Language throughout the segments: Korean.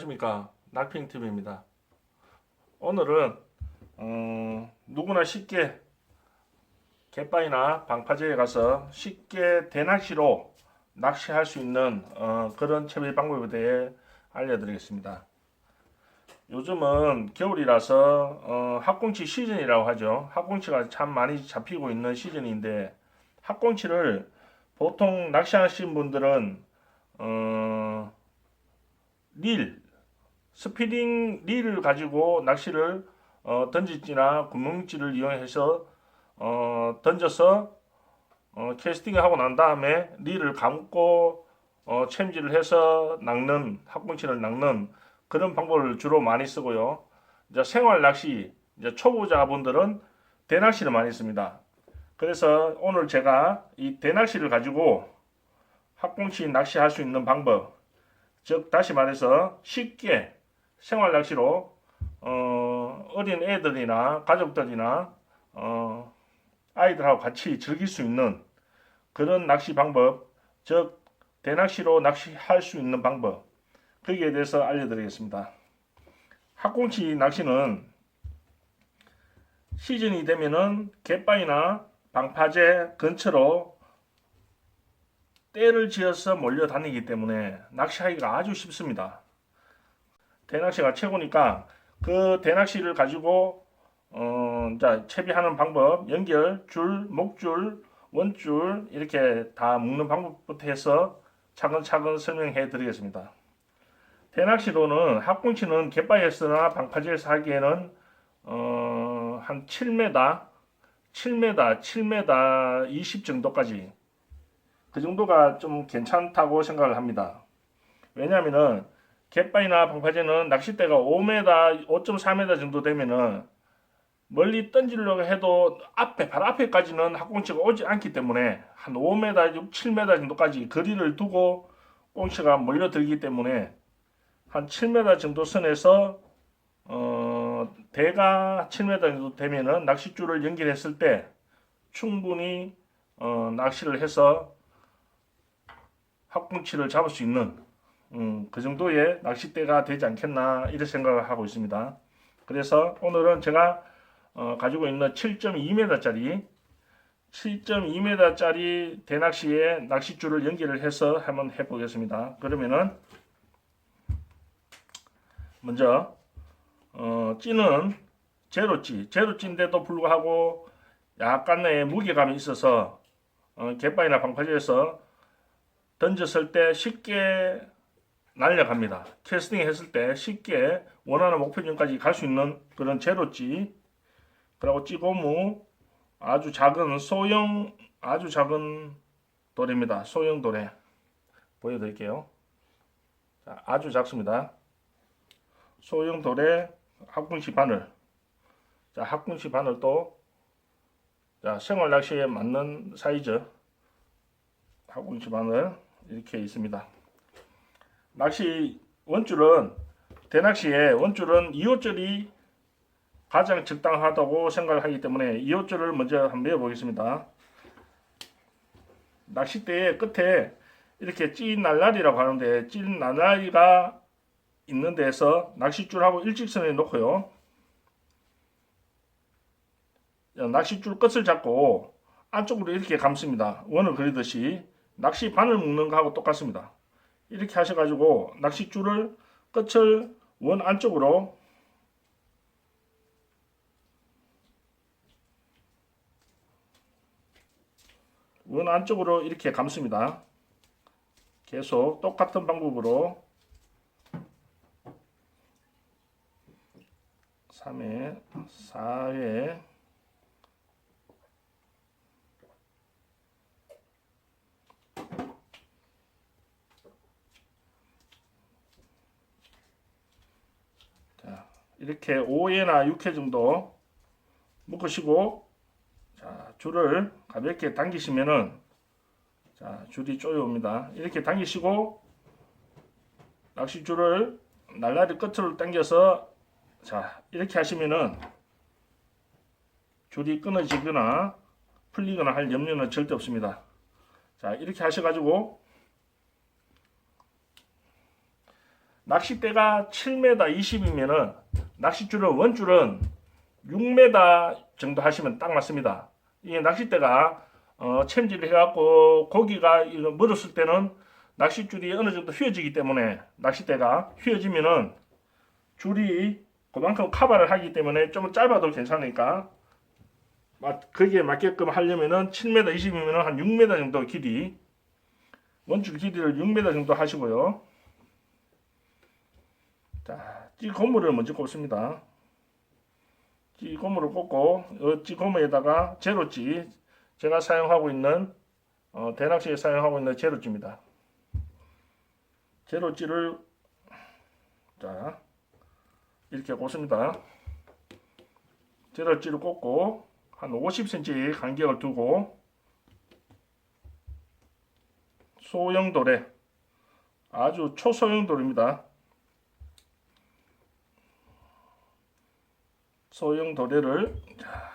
안녕하십니까. 낙핑TV입니다. 오늘은 음, 누구나 쉽게 갯바위나 방파제에 가서 쉽게 대낚시로 낚시할 수 있는 어, 그런 채비 방법에 대해 알려드리겠습니다. 요즘은 겨울이라서 어, 학꽁치 시즌이라고 하죠. 학꽁치가 참 많이 잡히고 있는 시즌인데 학꽁치를 보통 낚시하시는 분들은 어, 릴 스피딩 릴을 가지고 낚시를 어, 던질지나 구멍질을 이용해서 어, 던져서 어, 캐스팅을 하고 난 다음에 릴을 감고 어, 챔질을 해서 낚는 학꽁치를 낚는 그런 방법을 주로 많이 쓰고요. 이제 생활 낚시 이제 초보자분들은 대낚시를 많이 씁니다. 그래서 오늘 제가 이 대낚시를 가지고 학꽁치 낚시할 수 있는 방법 즉 다시 말해서 쉽게 생활 낚시로 어, 어린 애들이나 가족들이나 어, 아이들하고 같이 즐길 수 있는 그런 낚시 방법 즉 대낚시로 낚시할 수 있는 방법 거기에 대해서 알려드리겠습니다. 학꽁치 낚시는 시즌이 되면은 갯바위나 방파제 근처로 때를 지어서 몰려다니기 때문에 낚시하기가 아주 쉽습니다. 대낚시가 최고니까 그 대낚시를 가지고 어, 자 채비하는 방법, 연결, 줄, 목줄, 원줄 이렇게 다 묶는 방법부터 해서 차근차근 설명해 드리겠습니다. 대낚시로는 학꽁치는 갯바위에서나 방파제에서 하기에는 어, 한 7m, 7m, 7m 20 정도까지 그 정도가 좀 괜찮다고 생각을 합니다. 왜냐하면은 갯바위나 방파제는 낚싯대가 5m, 5.4m 정도 되면은 멀리 던지려고 해도 앞에 바로 앞에까지는 학꽁치가 오지 않기 때문에 한 5m, 6, 7m 정도까지 거리를 두고 꽁치가 몰려들기 때문에 한 7m 정도 선에서 어, 대가 7m 정도 되면은 낚싯줄을 연결했을 때 충분히 어, 낚시를 해서 학꽁치를 잡을 수 있는 음, 그 정도의 낚싯대가 되지 않겠나 이런 생각을 하고 있습니다. 그래서 오늘은 제가 어, 가지고 있는 7.2m짜리 7.2m짜리 대낚시에 낚싯줄을 연결을 해서 한번 해보겠습니다. 그러면은 먼저 어, 찌는 제로찌, 제로찌인데도 불구하고 약간의 무게감이 있어서 어, 갯바위나 방파제에서 던졌을 때 쉽게 날려갑니다. 캐스팅 했을 때 쉽게 원하는 목표점까지 갈 수 있는 그런 제로찌 그리고 찌고무 아주 작은 소형 아주 작은 돌입니다. 소형 돌에 보여드릴게요. 자, 아주 작습니다. 소형 돌에 학궁시 바늘 자 학궁시 바늘도 자 생활 낚시에 맞는 사이즈 학궁시 바늘 이렇게 있습니다. 낚시 원줄은 대낚시에 원줄은 2호줄이 가장 적당하다고 생각을 하기 때문에 2호줄을 먼저 한번 매어 보겠습니다. 낚싯대의 끝에 이렇게 찐 날라리라고 하는데 찐 날라리가 있는 데서 낚싯줄하고 일직선에 놓고요. 낚싯줄 끝을 잡고 안쪽으로 이렇게 감습니다. 원을 그리듯이 낚시 바늘 묶는 거하고 똑같습니다. 이렇게 하셔가지고 낚싯줄을 끝을 원 안쪽으로 원 안쪽으로 이렇게 감습니다. 계속 똑같은 방법으로 3회, 4회, 이렇게 5회나 6회 정도 묶으시고 자, 줄을 가볍게 당기시면은 자, 줄이 쪼여옵니다. 이렇게 당기시고 낚싯줄을 날라리 끝으로 당겨서 자, 이렇게 하시면은 줄이 끊어지거나 풀리거나 할 염려는 절대 없습니다. 자, 이렇게 하셔 가지고 낚싯대가 7m 20이면은 낚싯줄은 원줄은 6m 정도 하시면 딱 맞습니다. 이게 낚싯대가 어, 챔질을 해갖고 고기가 이거 물었을 때는 낚싯줄이 어느 정도 휘어지기 때문에 낚싯대가 휘어지면은 줄이 그만큼 커버를 하기 때문에 좀 짧아도 괜찮으니까 맞- 거기에 맞게끔 하려면은 7m 20이면은 한 6m 정도 길이 원줄 길이를 6m 정도 하시고요. 자, 찌 고무를 먼저 꼽습니다. 찌 고무를 꼽고 어, 찌 고무에다가 제로찌 제가 사용하고 있는 어, 대낚시에 사용하고 있는 제로찌입니다. 제로찌를 자 이렇게 꽂습니다. 제로찌를 꽂고 한 50cm 간격을 두고 소형 도래 아주 초소형 도래입니다. 소형 도래를 자,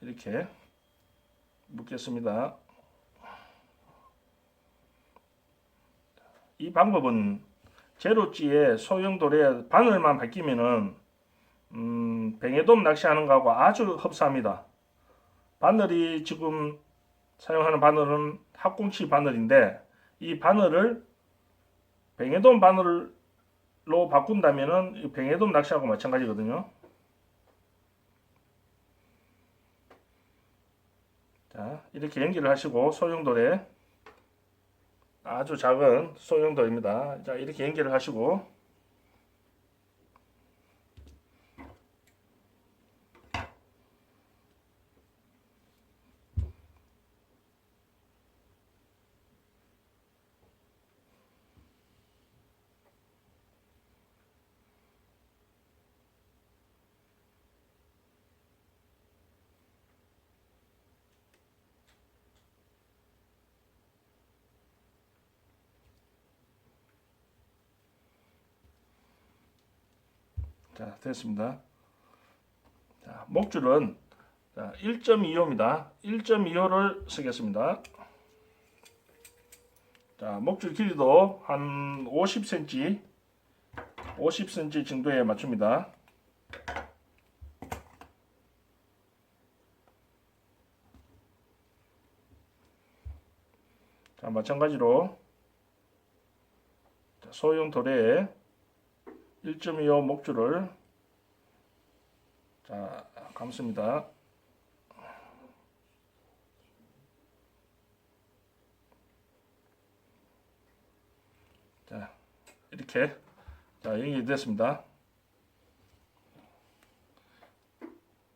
이렇게 묶겠습니다. 이 방법은 제로찌에 소형 도래 바늘만 바뀌면은 음, 뱅에돔 낚시하는 거하고 아주 흡사합니다. 바늘이 지금 사용하는 바늘은 합공치 바늘인데 이 바늘을 뱅에돔 바늘로 바꾼다면은 이 뱅에돔 낚시하고 마찬가지거든요. 자, 이렇게 연기를 하시고 소용돌에 아주 작은 소용돌입니다. 자, 이렇게 연기를 하시고 자, 됐습니다. 자, 목줄은 자, 1.25입니다. 1.25를 쓰겠습니다. 자, 목줄 길이도 한 50cm, 50cm 정도에 맞춥니다. 자, 마찬가지로 자, 소형 도래에 1.25 목줄을 자 감습니다. 자 이렇게 자 연결됐습니다.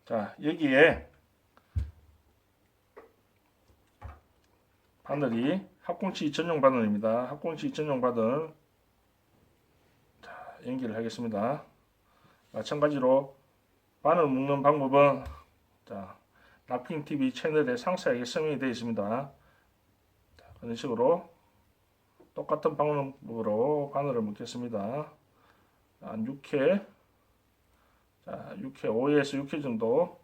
자 여기에 바늘이 합공치 전용 바늘입니다. 합공치 전용 바늘 연기를 하겠습니다. 마찬가지로 바늘 묶는 방법은 자, 락핑 TV 채널에 상세하게 설명이 되어 있습니다. 자, 그런 식으로 똑같은 방법으로 바늘을 묶겠습니다. 한 6회, 자, 6회, 5회에서 6회 정도.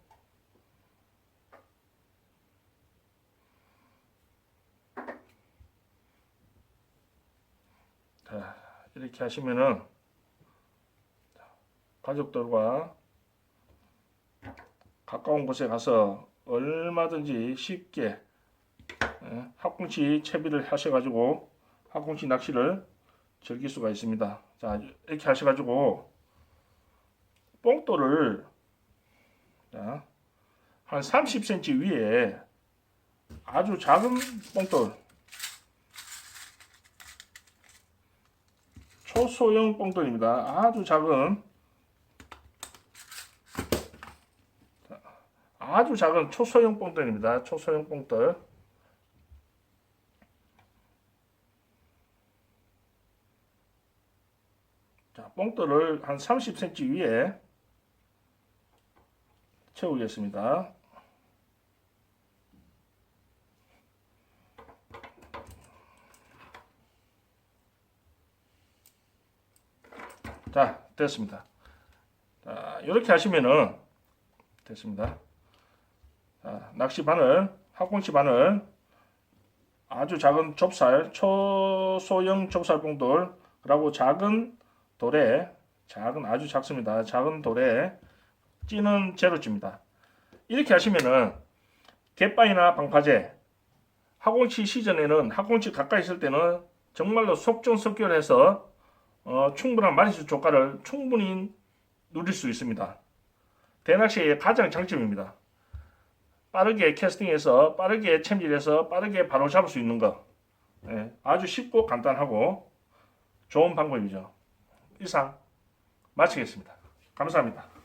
자, 이렇게 하시면은 가족들과 가까운 곳에 가서 얼마든지 쉽게 예, 합궁치 채비를 하셔가지고 합궁치 낚시를 즐길 수가 있습니다. 자 이렇게 하셔가지고 뽕돌을 자, 한 30cm 위에 아주 작은 뽕돌 초소형 뽕돌입니다. 아주 작은 아주 작은 초소형 뽕돌입니다. 초소형 뽕돌. 자, 뽕돌을 한 30cm 위에 채우겠습니다. 자, 됐습니다. 자, 이렇게 하시면은 됐습니다. 자, 낚시 바늘, 합공치 바늘, 아주 작은 좁쌀, 초소형 좁쌀 봉돌, 그리고 작은 돌에 작은 아주 작습니다. 작은 돌에 찌는 재료입니다. 이렇게 하시면은 갯바위나 방파제 학꽁치 시즌에는 학꽁치 가까이 있을 때는 정말로 속전속결 해서 어, 충분한 마리수 조가를 충분히 누릴 수 있습니다. 대낚시의 가장 장점입니다. 빠르게 캐스팅해서 빠르게 챔질해서 빠르게 바로 잡을 수 있는 거 예, 아주 쉽고 간단하고 좋은 방법이죠. 이상 마치겠습니다. 감사합니다.